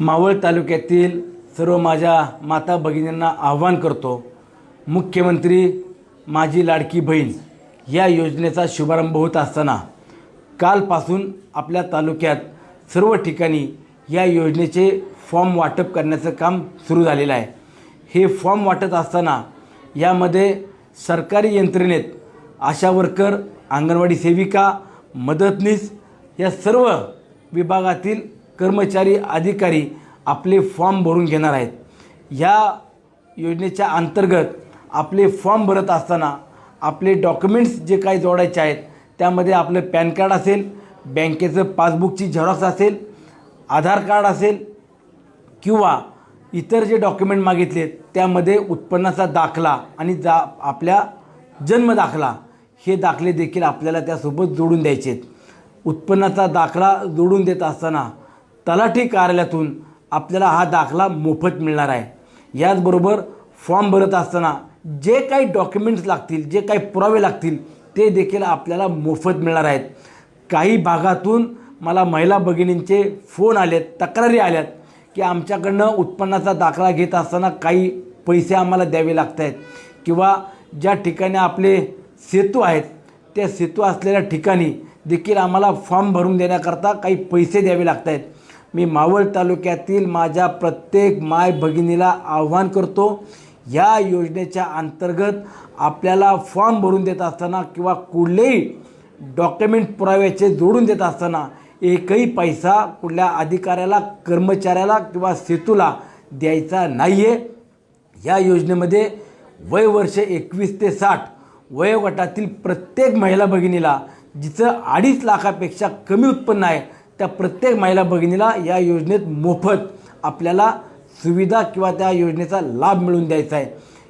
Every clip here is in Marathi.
मावळ तालुक्यातील सर्व माझ्या माता भगिनींना आव्हान करतो मुख्यमंत्री माझी लाडकी बहीण या योजनेचा शुभारंभ होत असताना कालपासून आपल्या तालुक्यात सर्व ठिकाणी या योजनेचे फॉर्म वाटप करण्याचं काम सुरू झालेलं आहे. हे फॉर्म वाटत असताना यामध्ये सरकारी यंत्रणेत आशा वर्कर अंगणवाडी सेविका मदतनीस या सर्व विभागातील कर्मचारी अधिकारी आपले फॉर्म भरून घेणार आहेत. या योजनेच्या अंतर्गत आपले फॉर्म भरत असताना आपले डॉक्युमेंट्स जे काही जोडायचे आहेत त्यामध्ये आपलं पॅन कार्ड असेल बँकेचं पासबुकची झेरॉक्स असेल आधार कार्ड असेल किंवा इतर जे डॉक्युमेंट मागितले त्यामध्ये उत्पन्नाचा दाखला आणि जा आपल्या जन्म दाखला हे दाखले देखील आपल्याला त्यासोबत जोडून द्यायचे आहेत. उत्पन्नाचा दाखला जोडून देत असताना तलाठी कार्यालयातून आपल्याला हा दाखला मोफत मिळणार आहे. याचबरोबर फॉर्म भरत असताना जे काही डॉक्युमेंट्स लागतील जे काही पुरावे लागतील ते देखील आपल्याला मोफत मिळणार आहेत. काही भागातून मला महिला भगिनींचे फोन आलेत तक्रारी आल्यात की आमच्याकडनं उत्पन्नाचा दाखला घेत असताना काही पैसे आम्हाला द्यावे लागत आहेत किंवा ज्या ठिकाणी आपले सेतू आहेत त्या सेतू असलेल्या ठिकाणी देखील आम्हाला फॉर्म भरून देण्याकरता काही पैसे द्यावे लागत आहेत. मी मावळ तालुक्यातील माझ्या प्रत्येक माय भगिनीला आव्हान करतो या योजनेच्या अंतर्गत आपल्याला फॉर्म भरून देत असताना किंवा कुठलेही डॉक्युमेंट पुराव्याचे जोडून देत असताना एकही पैसा कुठल्या अधिकाऱ्याला कर्मचाऱ्याला किंवा सेतूला द्यायचा नाही आहे या योजनेमध्ये वय वर्ष एकवीस ते साठ वयोगटातील प्रत्येक महिला भगिनीला जिचं अडीच लाखापेक्षा कमी उत्पन्न आहे त्या प्रत्येक महिला भगिनीला या योजनेत मोफत आपल्याला सुविधा किंवा त्या योजनेचा लाभ मिळवून द्यायचा आहे.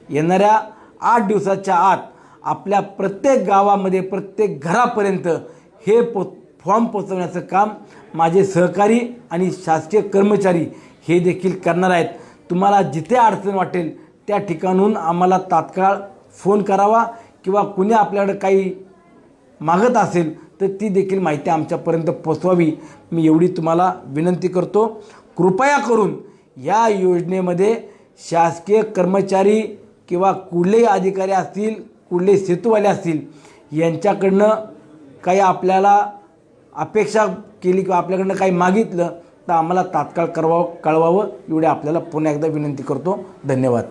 येणाऱ्या आठ दिवसाच्या आत आपल्या प्रत्येक गावामध्ये प्रत्येक घरापर्यंत हे पो फॉर्म पोचवण्याचं काम माझे सहकारी आणि शासकीय कर्मचारी हे देखील करणार आहेत. तुम्हाला जिथे अडचण वाटेल त्या ठिकाणून आम्हाला तात्काळ फोन करावा किंवा कुणी आपल्याकडे काही मागत असेल तर ती देखील माहिती आमच्यापर्यंत पोचवावी. मी एवढी तुम्हाला विनंती करतो. कृपया करून या योजनेमध्ये शासकीय कर्मचारी किंवा कुठलेही अधिकारी असतील कुठले सेतूवाले असतील यांच्याकडनं काही आपल्याला अपेक्षा केली किंवा आपल्याकडनं काही मागितलं तर आम्हाला तात्काळ कळवावं कळवावं एवढे आपल्याला पुन्हा एकदा विनंती करतो. धन्यवाद.